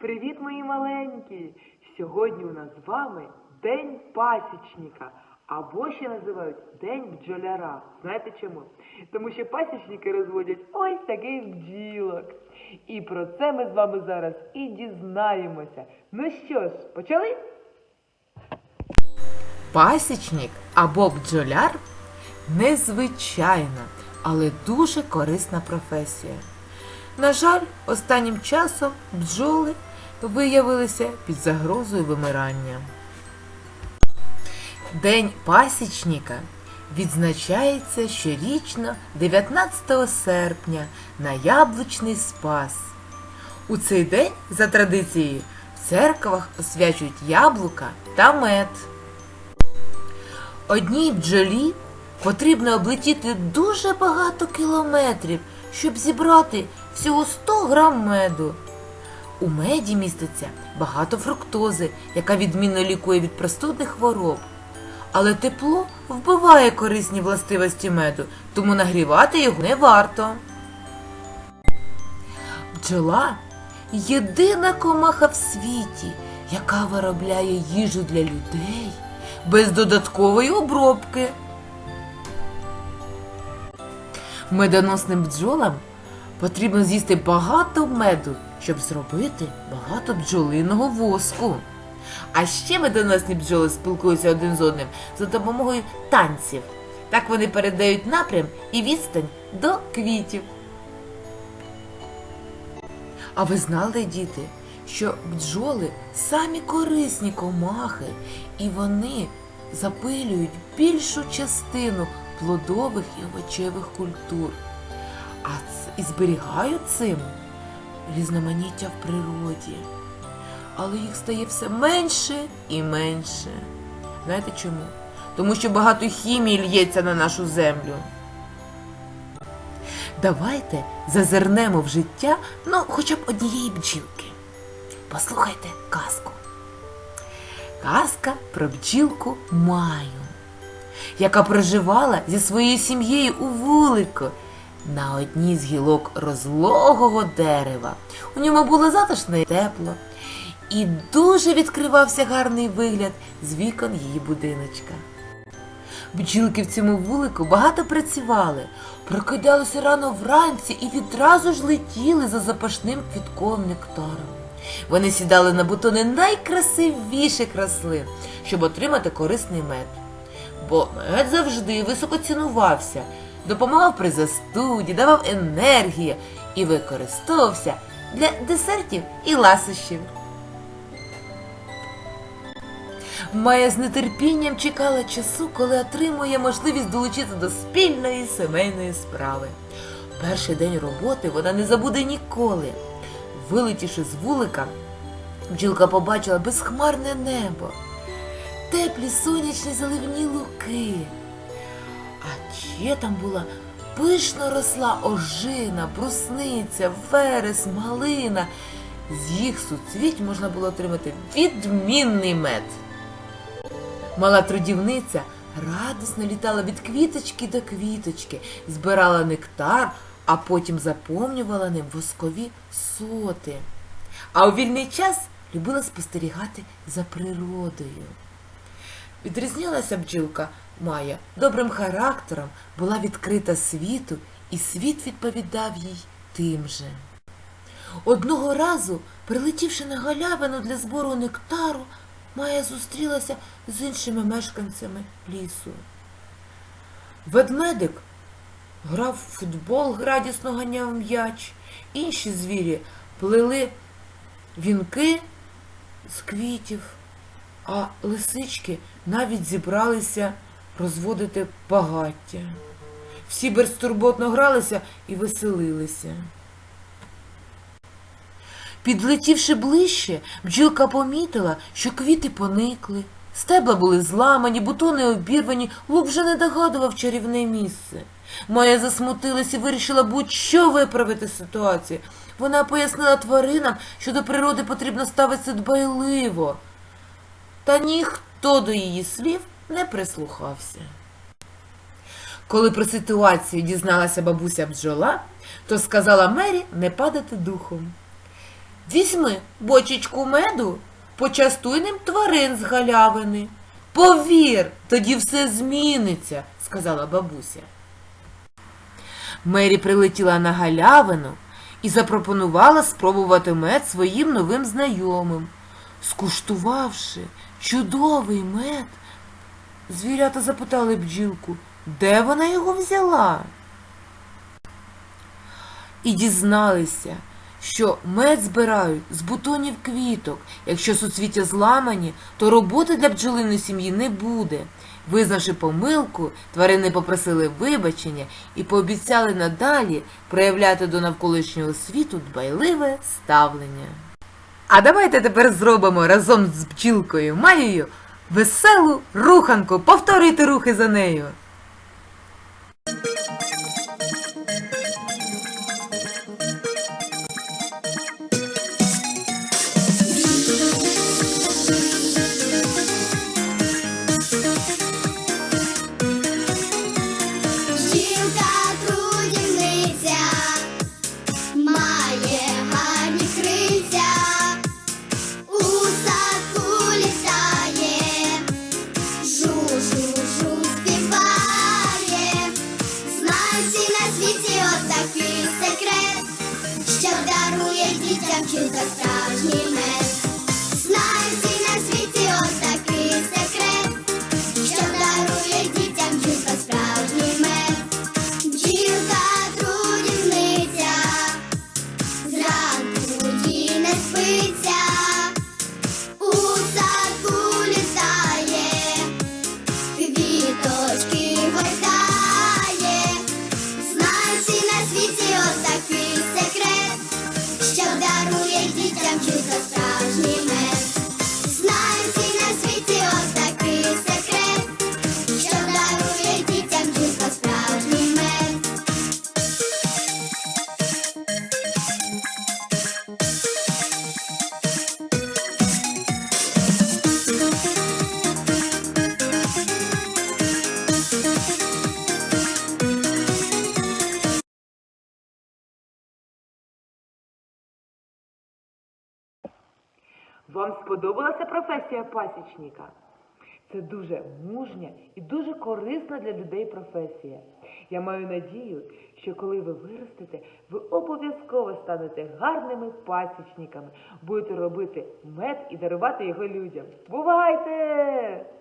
Привіт, мої маленькі! Сьогодні у нас з вами День пасічника, або ще називають День бджоляра. Знаєте чому? Тому що пасічники розводять ось таких бджілок. І про це ми з вами зараз і дізнаємося. Ну що ж, почали? Пасічник або бджоляр незвичайна, але дуже корисна професія. На жаль, останнім часом бджоли виявилися під загрозою вимирання. День пасічника відзначається щорічно 19 серпня на Яблучний Спас. У цей день, за традицією, в церквах освячують яблука та мед. Одній бджолі потрібно облетіти дуже багато кілометрів, щоб зібрати всього 100 грам меду. У меді міститься багато фруктози, яка відмінно лікує від простудних хвороб. Але тепло вбиває корисні властивості меду, тому нагрівати його не варто. Бджола єдина комаха в світі, яка виробляє їжу для людей без додаткової обробки. Медоносним бджолам потрібно з'їсти багато меду, щоб зробити багато бджолиного воску. А ще медоносні бджоли спілкуються один з одним за допомогою танців. Так вони передають напрям і відстань до квітів. А ви знали, діти, що бджоли самі корисні комахи, і вони запилюють більшу частину плодових і овочевих культур. А і зберігають цим різноманіття в природі. Але їх стає все менше і менше. Знаєте чому? Тому що багато хімії лється на нашу землю. Давайте зазирнемо в життя, ну, хоча б однієї бджілки. Послухайте казку. Казка про бджілку Маю, яка проживала зі своєю сім'єю у вулику на одній з гілок розлогого дерева. У ньому було затишно і тепло, і дуже відкривався гарний вигляд з вікон її будиночка. Бджілки в цьому вулику багато працювали, прокидалися рано вранці і відразу ж летіли за запашним квітковим нектаром. Вони сідали на бутони найкрасивіших рослин, щоб отримати корисний мед. Бо мед завжди високо цінувався, допомагав при застуді, давав енергію і використовувався для десертів і ласощів. Майя з нетерпінням чекала часу, коли отримує можливість долучитися до спільної сімейної справи. Перший день роботи вона не забуде ніколи. Вилетівши з вулика, бджілка побачила безхмарне небо, теплі сонячні заливні луки. А ще там була пишно росла ожина, брусниця, верес, малина. З їх суцвіть можна було отримати відмінний мед. Мала трудівниця радісно літала від квіточки до квіточки, збирала нектар, а потім заповнювала ним воскові соти. А у вільний час любила спостерігати за природою. Відрізнялася бджілка Майя добрим характером, була відкрита світу, і світ відповідав їй тим же. Одного разу, прилетівши на галявину для збору нектару, Майя зустрілася з іншими мешканцями лісу. Ведмедик грав в футбол, радісно ганяв м'яч, інші звірі плели вінки з квітів, а лисички навіть зібралися розводити багаття. Всі безтурботно гралися і веселилися. Підлетівши ближче, бджілка помітила, що квіти поникли, стебла були зламані, бутони обірвані, лук вже не догадував чарівне місце. Майя засмутилась і вирішила будь-що виправити ситуацію. Вона пояснила тваринам, що до природи потрібно ставитися дбайливо. Та ніхто до її слів не прислухався. Коли про ситуацію дізналася бабуся бджола, то сказала Мері не падати духом. Візьми бочечку меду, почастуй ним тварин з галявини. Повір, тоді все зміниться, сказала бабуся. Мері прилетіла на галявину і запропонувала спробувати мед своїм новим знайомим. Скуштувавши чудовий мед, звірята запитали бджілку, де вона його взяла. І дізналися, що мед збирають з бутонів квіток. Якщо суцвіття зламані, то роботи для бджолиної сім'ї не буде. Визнавши помилку, тварини попросили вибачення і пообіцяли надалі проявляти до навколишнього світу дбайливе ставлення. А давайте тепер зробимо разом з бджілкою Маєю веселу руханку. Повторюйте рухи за нею. to the. Вам сподобалася професія пасічника? Це дуже мужня і дуже корисна для людей професія. Я маю надію, що коли ви виростете, ви обов'язково станете гарними пасічниками, будете робити мед і дарувати його людям. Бувайте!